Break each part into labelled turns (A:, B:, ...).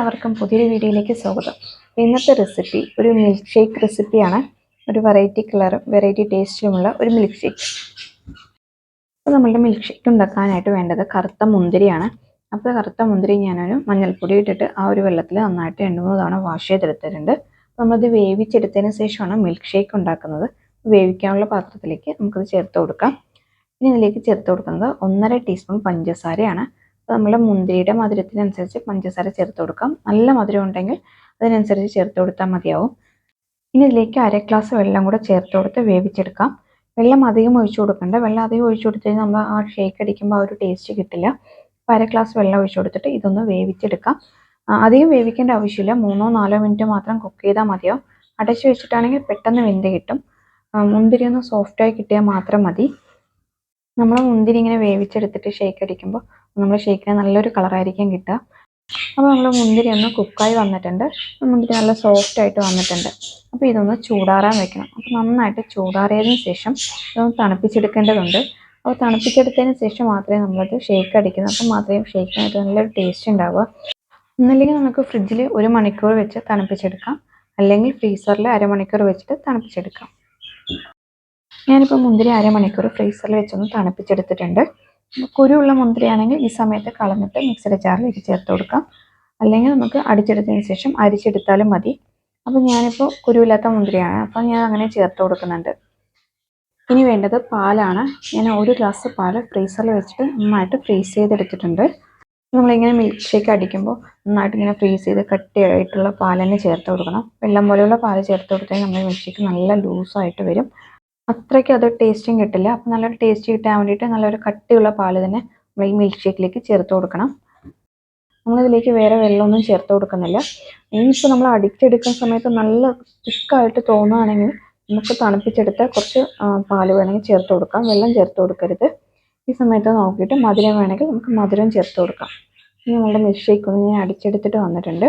A: എല്ലാവർക്കും പുതിയൊരു വീഡിയോയിലേക്ക് സ്വാഗതം. ഇന്നത്തെ റെസിപ്പി ഒരു മിൽക്ക് ഷേക്ക് റെസിപ്പിയാണ് ഒരു വെറൈറ്റി കളറും വെറൈറ്റി ടേസ്റ്റിലുമുള്ള ഒരു മിൽക്ക് ഷേക്ക് അപ്പോൾ നമ്മളുടെ മിൽക്ക് ഷേക്ക് ഉണ്ടാക്കാനായിട്ട് വേണ്ടത് കറുത്ത മുന്തിരിയാണ്. അപ്പോൾ കറുത്ത മുന്തിരി ഞാനൊരു മഞ്ഞൾപ്പൊടി ഇട്ടിട്ട് ആ ഒരു വെള്ളത്തിൽ നന്നായിട്ട് രണ്ട് മൂന്ന് തവണ വാഷ് ചെയ്തെടുത്തിട്ടുണ്ട്. അപ്പോൾ നമ്മളത് വേവിച്ചെടുത്തതിന് ശേഷമാണ് മിൽക്ക് ഷേക്ക് ഉണ്ടാക്കുന്നത്. വേവിക്കാനുള്ള പാത്രത്തിലേക്ക് നമുക്കത് ചേർത്ത് കൊടുക്കാം. ഇനി ഇതിലേക്ക് ചേർത്ത് കൊടുക്കുന്നത് ഒന്നര ടീസ്പൂൺ പഞ്ചസാരയാണ്. അപ്പോൾ നമ്മൾ മുന്തിരിയുടെ മധുരത്തിനനുസരിച്ച് പഞ്ചസാര ചേർത്ത് കൊടുക്കാം. നല്ല മധുരം ഉണ്ടെങ്കിൽ അതിനനുസരിച്ച് ചേർത്ത് കൊടുത്താൽ മതിയാവും. ഇനി ഇതിലേക്ക് അര ഗ്ലാസ് വെള്ളം കൂടെ ചേർത്ത് കൊടുത്ത് വേവിച്ചെടുക്കാം. വെള്ളം അധികം ഒഴിച്ചു കൊടുക്കണ്ട. വെള്ളം അധികം ഒഴിച്ചു കൊടുത്തു കഴിഞ്ഞാൽ നമ്മൾ ആ ഷേക്ക് അടിക്കുമ്പോൾ ആ ഒരു ടേസ്റ്റ് കിട്ടില്ല. അപ്പോൾ അര ഗ്ലാസ് വെള്ളം ഒഴിച്ചു കൊടുത്തിട്ട് ഇതൊന്ന് വേവിച്ചെടുക്കാം. അധികം വേവിക്കേണ്ട ആവശ്യമില്ല. മൂന്നോ നാലോ മിനിറ്റ് മാത്രം കുക്ക് ചെയ്താൽ മതിയാവും. അടച്ചു വെച്ചിട്ടാണെങ്കിൽ പെട്ടെന്ന് വെന്ത് കിട്ടും. മുന്തിരി ഒന്ന് സോഫ്റ്റായി കിട്ടിയാൽ മാത്രം മതി. നമ്മൾ മുന്തിരി ഇങ്ങനെ വേവിച്ചെടുത്തിട്ട് ഷേക്ക് അടിക്കുമ്പോൾ നമ്മൾ ഷേക്കിന് നല്ലൊരു കളറായിരിക്കും കിട്ടുക. അപ്പോൾ നമ്മൾ മുന്തിരി ഒന്ന് കുക്കായി വന്നിട്ടുണ്ട്. മുന്തിരി നല്ല സോഫ്റ്റ് ആയിട്ട് വന്നിട്ടുണ്ട്. അപ്പോൾ ഇതൊന്ന് ചൂടാറാൻ വെക്കണം. അപ്പോൾ നന്നായിട്ട് ചൂടാറിയതിന് ശേഷം ഇതൊന്ന് തണുപ്പിച്ചെടുക്കേണ്ടതുണ്ട്. അപ്പോൾ തണുപ്പിച്ചെടുത്തതിന് ശേഷം മാത്രമേ നമ്മളത് ഷേക്ക് അടിക്കുന്നത് അപ്പോൾ മാത്രമേ ഷേക്കിനായിട്ട് നല്ലൊരു ടേസ്റ്റ് ഉണ്ടാവുക. ഒന്നല്ലെങ്കിൽ നമുക്ക് ഫ്രിഡ്ജിൽ ഒരു മണിക്കൂർ വെച്ച് തണുപ്പിച്ചെടുക്കാം. അല്ലെങ്കിൽ ഫ്രീസറിൽ അരമണിക്കൂർ വെച്ചിട്ട് തണുപ്പിച്ചെടുക്കാം. ഞാനിപ്പോൾ മുന്തിരി അരമണിക്കൂർ ഫ്രീസറിൽ വെച്ചൊന്ന് തണുപ്പിച്ചെടുത്തിട്ടുണ്ട്. കുരുള്ള മുന്തിരിയാണെങ്കിൽ ഈ സമയത്ത് കളഞ്ഞിട്ട് മിക്സിയുടെ ജാറിലേക്ക് ചേർത്ത് കൊടുക്കാം. അല്ലെങ്കിൽ നമുക്ക് അടിച്ചെടുത്തതിന് ശേഷം അരിച്ചെടുത്താലും മതി. അപ്പോൾ ഞാനിപ്പോൾ കുരുവില്ലാത്ത മുന്തിരിയാണ്. അപ്പോൾ ഞാൻ അങ്ങനെ ചേർത്ത് കൊടുക്കുന്നുണ്ട്. ഇനി വേണ്ടത് പാലാണ്. ഞാൻ ഒരു ഗ്ലാസ് പാൽ ഫ്രീസറിൽ വെച്ചിട്ട് നന്നായിട്ട് ഫ്രീസ് ചെയ്തെടുത്തിട്ടുണ്ട്. നമ്മളിങ്ങനെ മിൽക്ക് ഷേക്ക് അടിക്കുമ്പോൾ നന്നായിട്ട് ഇങ്ങനെ ഫ്രീസ് ചെയ്ത് കട്ടിയായിട്ടുള്ള പാൽ തന്നെ ചേർത്ത് കൊടുക്കണം. വെള്ളം പോലെയുള്ള പാൽ ചേർത്ത് കൊടുത്താൽ നമ്മുടെ മിൽക്ക് ഷേക്ക് നല്ല ലൂസായിട്ട് വരും. അത്രയ്ക്ക് അത് ടേസ്റ്റും കിട്ടില്ല. അപ്പോൾ നല്ലൊരു ടേസ്റ്റ് കിട്ടാൻ വേണ്ടിയിട്ട് നല്ലൊരു കട്ടിയുള്ള പാൽ തന്നെ നമ്മൾ ഈ മിൽക്ക് ഷേക്കിലേക്ക് ചേർത്ത് കൊടുക്കണം. നമ്മളിതിലേക്ക് വേറെ വെള്ളമൊന്നും ചേർത്ത് കൊടുക്കുന്നില്ല. ഇനിയിപ്പോൾ നമ്മൾ അടിച്ചെടുക്കുന്ന സമയത്ത് നല്ല തിക്കായിട്ട് തോന്നുകയാണെങ്കിൽ നമുക്ക് തണുപ്പിച്ചെടുത്ത കുറച്ച് പാൽ വേണമെങ്കിൽ ചേർത്ത് കൊടുക്കാം. വെള്ളം ചേർത്ത് കൊടുക്കരുത്. ഈ സമയത്ത് നോക്കിയിട്ട് മധുരം വേണമെങ്കിൽ നമുക്ക് മധുരം ചേർത്ത് കൊടുക്കാം. ഇനി നമ്മളുടെ മിൽക്ക് ഷേക്ക് ഒന്ന് ഞാൻ അടിച്ചെടുത്തിട്ട് വന്നിട്ടുണ്ട്.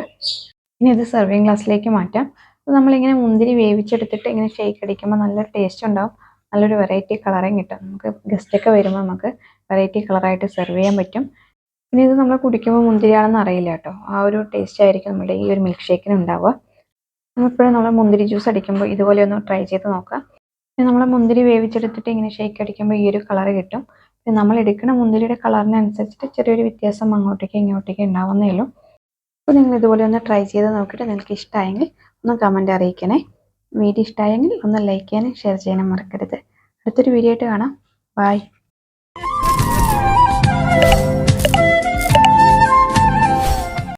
A: ഇനി ഇത് സെർവിങ് ഗ്ലാസ്സിലേക്ക് മാറ്റാം. അപ്പോൾ നമ്മളിങ്ങനെ മുന്തിരി വേവിച്ചെടുത്തിട്ട് ഇങ്ങനെ ഷേക്ക് അടിക്കുമ്പോൾ നല്ലൊരു ടേസ്റ്റ് ഉണ്ടാവും. നല്ലൊരു വെറൈറ്റി കളറും കിട്ടും. നമുക്ക് ഗസ്റ്റൊക്കെ വരുമ്പോൾ നമുക്ക് വെറൈറ്റി കളറായിട്ട് സെർവ് ചെയ്യാൻ പറ്റും. പിന്നെ ഇത് നമ്മൾ കുടിക്കുമ്പോൾ മുന്തിരിയാണെന്ന് അറിയില്ല കേട്ടോ. ആ ഒരു ടേസ്റ്റ് ആയിരിക്കും നമ്മുടെ ഈ ഒരു മിൽക്ക് ഷേക്കിന് ഉണ്ടാവുക നമ്മളെപ്പോഴും നമ്മൾ മുന്തിരി ജ്യൂസ് അടിക്കുമ്പോൾ ഇതുപോലെ ഒന്ന് ട്രൈ ചെയ്ത് നോക്കാം പിന്നെ നമ്മൾ മുന്തിരി വേവിച്ചെടുത്തിട്ട് ഇങ്ങനെ ഷേക്ക് അടിക്കുമ്പോൾ ഈ ഒരു കളർ കിട്ടും. പിന്നെ നമ്മൾ എടുക്കുന്ന മുന്തിരിയുടെ കളറിനനുസരിച്ചിട്ട് ചെറിയൊരു വ്യത്യാസം അങ്ങോട്ടേക്ക് ഇങ്ങോട്ടേക്ക് ഉണ്ടാവുന്നേ ഉള്ളൂ. അപ്പോൾ നിങ്ങൾ ഇതുപോലെ ഒന്ന് ട്രൈ ചെയ്ത് നോക്കിയിട്ട് നിങ്ങൾക്ക് ഇഷ്ടമായെങ്കിൽ ഒന്ന് കമന്റ് അറിയിക്കണേ. വീഡിയോ ഇഷ്ടമായെങ്കിൽ ഒന്ന് ലൈക്ക് ചെയ്യാനും ഷെയർ ചെയ്യാനും മറക്കരുത്. അടുത്തൊരു വീഡിയോ ആയിട്ട് കാണാം. ബൈ